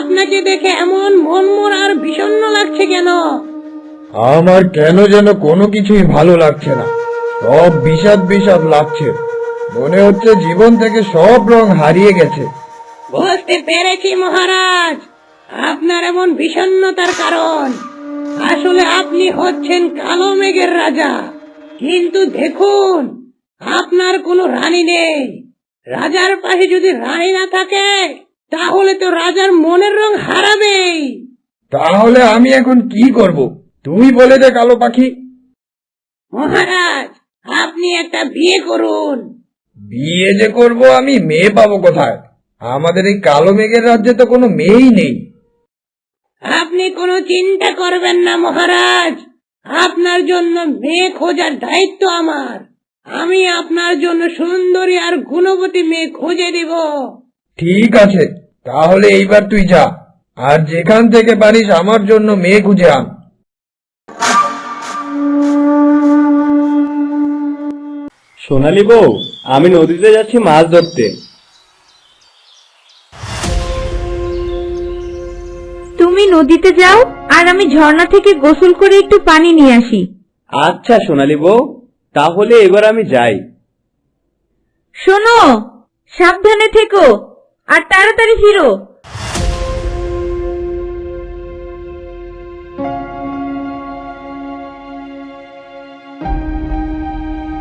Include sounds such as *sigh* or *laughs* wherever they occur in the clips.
আপনাকে দেখে এমন মনমর আর বিষণ্ণ লাগছে কেন? আমার কেন যেন কোনো কিছুই ভালো লাগছে না। সব বিষাদ বিষাদ লাগছে। মনে হচ্ছে জীবন থেকে সব রং হারিয়ে গেছে। বুঝতে পেরেছি মহারাজ। আপনার এমন বিষণ্ণতার কারণ। আসলে আপনি হচ্ছেন কালো মেঘের রাজা। কিন্তু দেখুন আপনার কোনো রানী নেই। রাজার পাশে যদি রানী না থাকে তাহলে তো রাজার মনের রং হারাবেই তাহলে আমি এখন কি করব? তুই বলে দে কালো পাখি। মহারাজ আপনি একটা বিয়ে করুন। বিয়ে যে করব আমি মেয়ে পাবো কোথায়? আমাদের এই কালো মেঘের রাজ্যে তো কোনো মেয়েই নেই। আপনি কোনো চিন্তা করবেন না মহারাজ। আপনার জন্য মেয়ে খোঁজার দায়িত্ব আমার। আমি আপনার জন্য সুন্দরী আর গুণবতী মেয়ে খুঁজে দিব। ঠিক আছে। তাহলে এইবার তুই যা আর যেখান থেকে পারিস আমার জন্য মেয়ে খুঁজে আন। সোনালি বউ আমি নদীতে যাচ্ছি মাছ ধরতে। তুমি নদীতে যাও আর আমি ঝর্ণা থেকে গোসল করে একটু পানি নিয়ে আসি। আচ্ছা সোনালি বউ তাহলে এবার আমি যাই। শোনো সাবধানে থেকো। আর তাড়াতাড়ি ফিরো।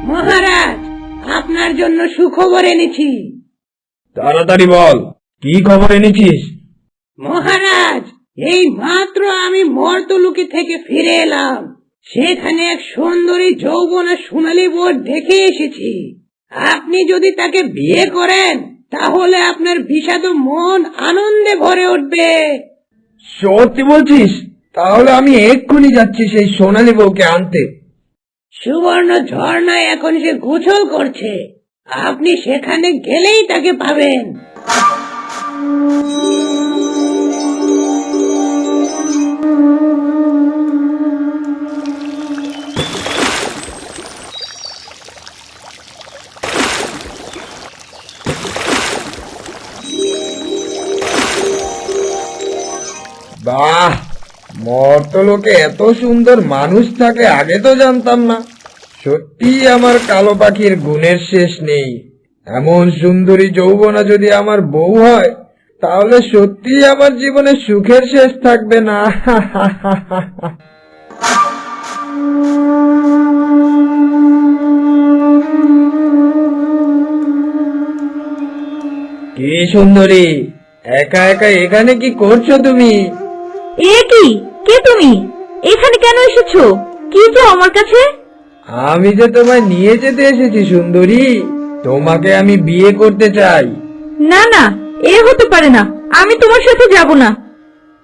মহারাজ আপনার জন্য সুখবর এনেছি। তাড়াতাড়ি বল কি খবর এনেছিস? মহারাজ এই মাত্র আমি মর্তলুকি থেকে ফিরে এলাম। সেখানে এক সুন্দরী যৌবনা সোনালী বোর্ড দেখে এসেছি। আপনি যদি তাকে বিয়ে করেন তাহলে আপনার বিষাদ মন আনন্দে ভরে উঠবে। সত্যি বলছিস? তাহলে আমি এক্ষুনি যাচ্ছি সেই সোনালী বউকে আনতে। সুবর্ণ ঝর্ণায় এখন সে গুছল করছে। আপনি সেখানে গেলেই তাকে পাবেন। বাহ মর্তলোকে এত সুন্দর মানুষ থাকে, আগে তো জানতাম না। সত্যি আমার কালো পাখির গুণের শেষ নেই। এমন সুন্দরী যৌবনা যদি আমার বউ হয়, তাহলে সত্যি আমার জীবনে সুখের শেষ থাকবে না। কি সুন্দরী? একা একা এখানে কি করছ তুমি? কি? কে তুমি? এখানে কেন এসেছ? কি আমার কাছে? আমি যে তোমায় নিয়ে যেতে এসেছি সুন্দরী তোমাকে আমি বিয়ে করতে চাই। না না এ হতে পারে না। আমি তোমার সাথে যাব না।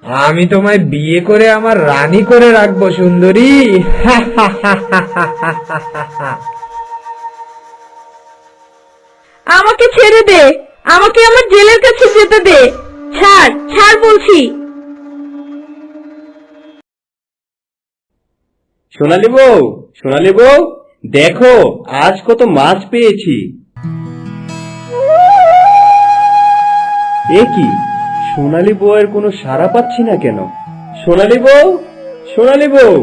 আমি তোমায় বিয়ে করে আমার রানী করে রাখব সুন্দরী। আমাকে ছেড়ে দে। আমাকে আমার জেলের কাছে যেতে দে। ছাড় ছাড় বলছি। সোনালি বউ সোনালি বউ, দেখো, আজ কত মাছ পেয়েছি। এ কি, সোনালি বউয়ের কোনো সাড়া পাচ্ছি না কেন? সোনালি বউ সোনালি বউ,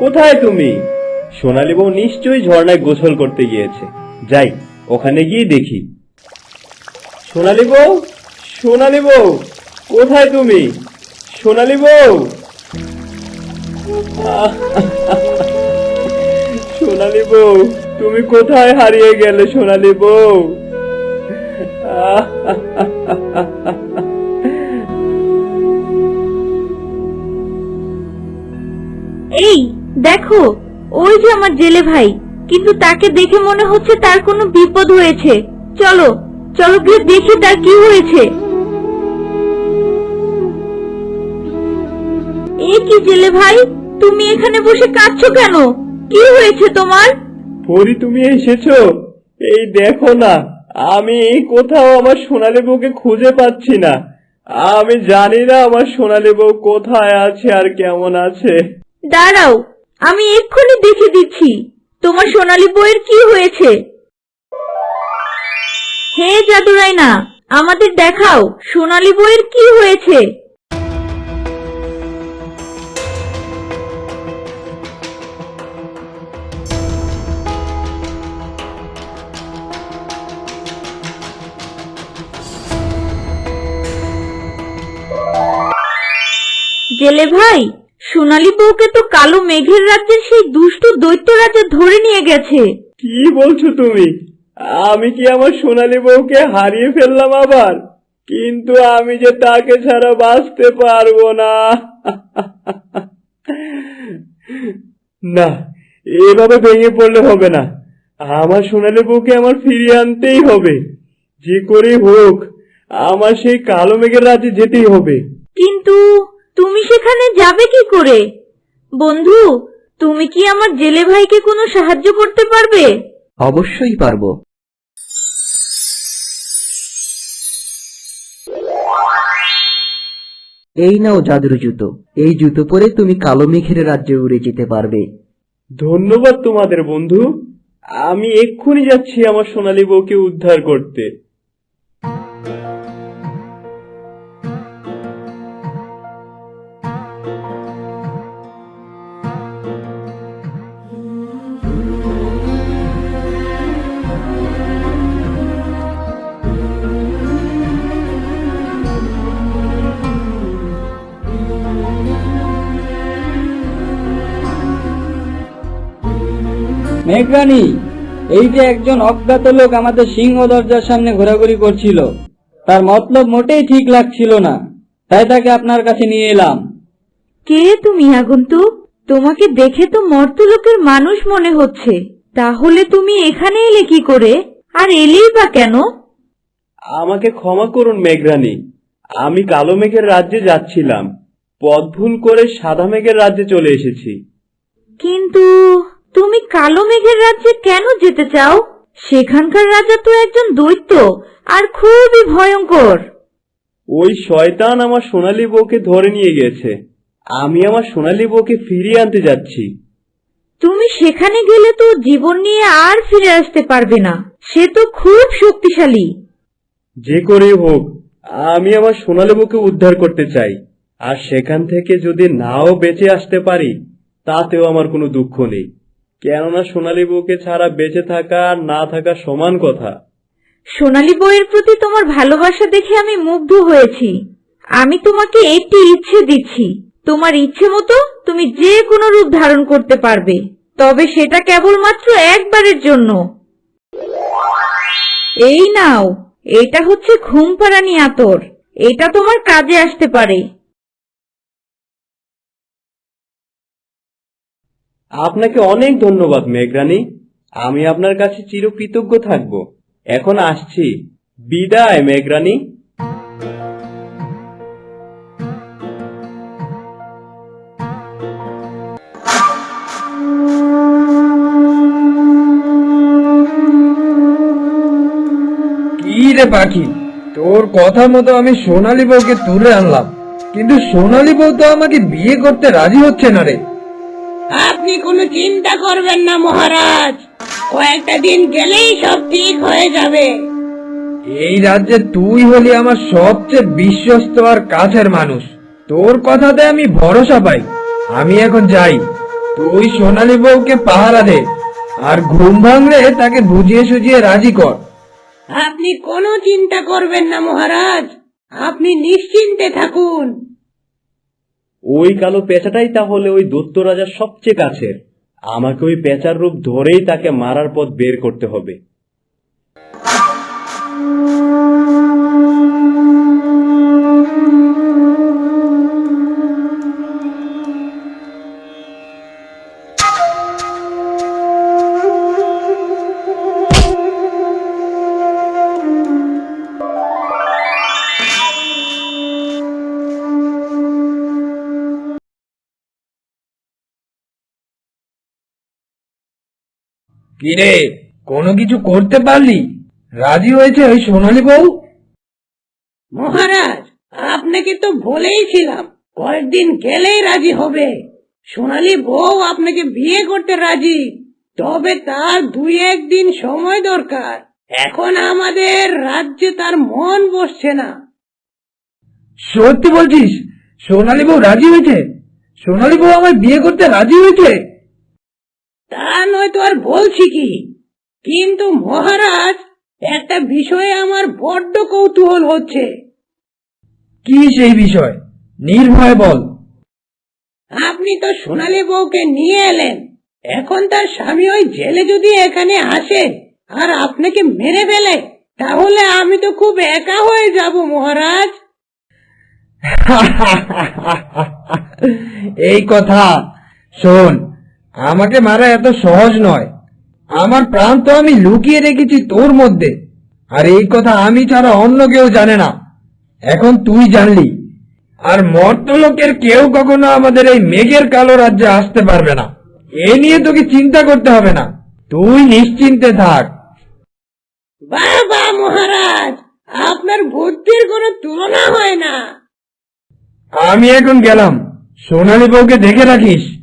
কোথায় তুমি? সোনালি বউ নিশ্চয়ই ঝর্ণায় গোসল করতে গিয়েছে। যাই, ওখানে গিয়ে দেখি। সোনালি বউ সোনালি বউ, কোথায় তুমি? সোনালি বউ সোনালি বউ, তুমি কোথায় হারিয়ে গেলে সোনালি বউ? এই, দেখো, ওই যে আমার জেলে ভাই, কিন্তু তাকে দেখে মনে হচ্ছে তার কোনো বিপদ হয়েছে। চলো চলো গিয়ে দেখি তার কি হয়েছে। এ কি জেলে ভাই? তুমি এখানে বসে কাঁদছো কেন? কি হয়েছে তোমার? পরি তুমি এসেছ? এই দেখো না আমি কোথাও আমার সোনালি বউকে খুঁজে পাচ্ছি না। আমি জানি না আমার সোনালি বউ কোথায় আছে আর কেমন আছে। দাঁড়াও আমি এক্ষুনি দেখে দিচ্ছি তোমার সোনালী বইয়ের কি হয়েছে? হে জাদুরাই না আমাদের দেখাও সোনালী বইয়ের কি হয়েছে? জেলে ভাই সোনালী বউকে তো কালো মেঘের রাজ্যের সেই দুষ্ট দৈত্য রাজা ধরে নিয়ে গেছে। কি বলছো তুমি? আমি কি আমার সোনালী বউকে হারিয়ে ফেললাম আবার? কিন্তু আমি যে তাকে ছাড়া বাঁচতে পারব না। না এভাবে ভেঙে পড়লে হবে না। আমার সোনালী বউকে আমার ফিরিয়ে আনতেই হবে। যে করে হোক আমার সেই কালো মেঘের রাজ্যে যেতেই হবে। কিন্তু তুমি সেখানে যাবে কি করে? বন্ধু তুমি কি আমার জেলে ভাইকে কোনো সাহায্য করতে পারবে? অবশ্যই পারব। এই নাও জাদুর জুতো। এই জুতো পরে তুমি কালো মেঘের রাজ্যে উড়ে যেতে পারবে। ধন্যবাদ তোমাদের বন্ধু। আমি এক্ষুনি যাচ্ছি আমার সোনালী বউকে উদ্ধার করতে। মেঘরানী এই যে একজন অজ্ঞাত লোক আমাদের সিংহ দরজার সামনে ঘোরাঘুরি করছিল তার মতলব মোটেই ঠিক লাগছিল না। তাই তাকে আপনার কাছে নিয়ে এলাম। কে তুমি আগন্তুক তোমাকে দেখে তো মর্তলোকের মানুষ মনে হচ্ছে। তাহলে তুমি এখানে এলে কি করে? আর এলেই বা কেন? আমাকে ক্ষমা করুন মেঘরানী আমি কালো মেঘের রাজ্যে যাচ্ছিলাম। পথ ভুল করে সাদা মেঘের রাজ্যে চলে এসেছি। কিন্তু তুমি কালো মেঘের রাজ্যে কেন যেতে চাও? সেখানকার রাজা তো একজন দৈত্য আর খুবই ভয়ঙ্কর। ওই শয়তান আমার সোনালী বউকে ধরে নিয়ে গেছে। আমি আমার সোনালী বউকে ফিরিয়ে আনতে যাচ্ছি। তুমি সেখানে গেলে তো জীবন নিয়ে আর ফিরে আসতে পারবে না। সে তো খুব শক্তিশালী। যে করে হোক আমি আমার সোনালী বউকে উদ্ধার করতে চাই। আর সেখান থেকে যদি নাও বেঁচে আসতে পারি তাতেও আমার কোনো দুঃখ নেই। কেননা সোনালী বউকে ছাড়া বেঁচে থাকা আর না থাকা সমান কথা। সোনালী বইয়ের প্রতি তোমার ভালোবাসা দেখে আমি মুগ্ধ হয়েছি। আমি তোমাকে একটি ইচ্ছে দিচ্ছি। তোমার ইচ্ছে মতো তুমি যে কোনো রূপ ধারণ করতে পারবে, তবে সেটা কেবলমাত্র একবারের জন্য। এই নাও, এটা হচ্ছে ঘুম পাড়ানি আতর। এটা তোমার কাজে আসতে পারে। আপনাকে অনেক ধন্যবাদ, মেঘরানী। আমি আপনার কাছে চিরকৃতজ্ঞ থাকব। এখন আসছি। বিদায়, মেঘরানী। কি রে পাখি? তোর কথা মতো আমি সোনালী বউকে তুলে আনলাম। কিন্তু সোনালী বউ তো আমাকে বিয়ে করতে রাজি হচ্ছে না রে। আপনি কোনো চিন্তা করবেন না মহারাজ। কয়েকটা দিন গেলেই সব ঠিক হয়ে যাবে। এই রাজ্যে তুই হলি আমার সবচেয়ে বিশ্বস্ত আর কাছের মানুষ। তোর কথাতে আমি ভরসা পাই। আমি এখন যাই। তুই সোনালী বউকে পাহারা দে আর ঘুম ভাঙলে তাকে বুঝিয়ে সুঝিয়ে রাজি কর। আপনি কোনো চিন্তা করবেন না মহারাজ। আপনি নিশ্চিন্তে থাকুন। ওই কালো পেঁচাটাই তাহলে ওই দত্ত রাজার সবচেয়ে কাছের। আমাকে ওই পেঁচার রূপ ধরেই তাকে মারার পথ বের করতে হবে। কিরে কোনো কিছু করতে পারলি? রাজি হয়েছে ওই সোনালী বউ? মহারাজ আপনাকে তো বলেই ছিলাম কয়েকদিন গেলেই রাজি হবে। সোনালী বউ আপনাকে বিয়ে করতে রাজি তবে তার দুই একদিন সময় দরকার। এখন আমাদের রাজ্যে তার মন বসছে না। সত্যি বলছিস সোনালী বউ রাজি হয়েছে? সোনালী বউ আমায় বিয়ে করতে রাজি হয়েছে? তা নয় তো আর বলছি কি? কিন্তু মহারাজ একটা বিষয়ে আমার বড্ড কৌতূহল হচ্ছে। কি সেই বিষয়? নির্ভয় বল। আপনি তো সোনালী বউকে নিয়ে এলেন। এখন তার স্বামী ওই জেলে যদি এখানে আসে আর আপনাকে মেরে ফেলে তাহলে আমি তো খুব একা হয়ে যাব মহারাজ। *laughs* এই কথা শোন আমাকে মারা এত সহজ নয়। আমার প্রাণ তো আমি লুকিয়ে রেখেছি তোর মধ্যে। আর এই কথা আমি ছাড়া অন্য কেউ জানে না। এখন তুই জানলি। আর মর্তলোকের কেউ কখনো আমাদের এই মেঘের কালো রাজ্যে আসতে পারবে না। এ নিয়ে তোকে চিন্তা করতে হবে না। তুই নিশ্চিন্তে থাক। বাবা মহারাজ আপনার বুদ্ধির কোনো তুলনা হয় না। আমি এখন গেলাম। সোনালী বউকে দেখে রাখিস।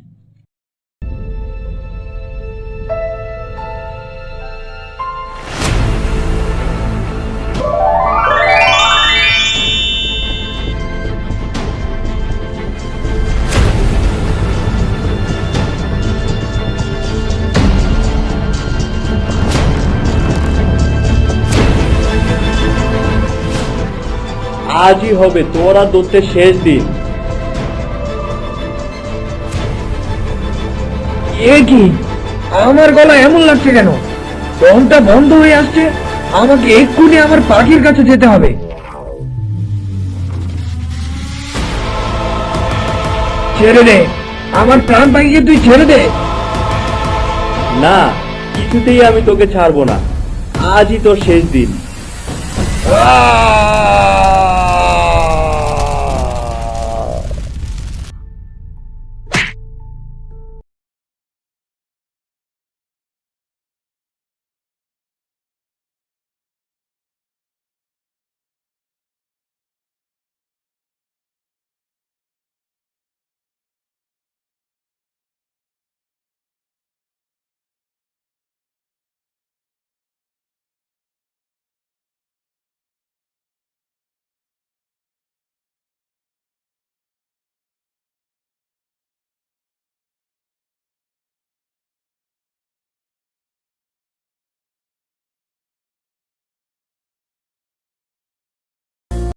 আজই হবে তোরা দত্তের শেষ দিন। এ কি? আমার গলা এমন লাগছে কেন? দমটা বন্ধ হয়ে আসছে আমাকে এক্ষুনি আমার পাখির কাছে যেতে হবে। ছেড়ে দে আমার প্রাণ পাখিকে তুই ছেড়ে দে। না কিছুতেই আমি তোকে ছাড়বো না। আজই তোর শেষ দিন!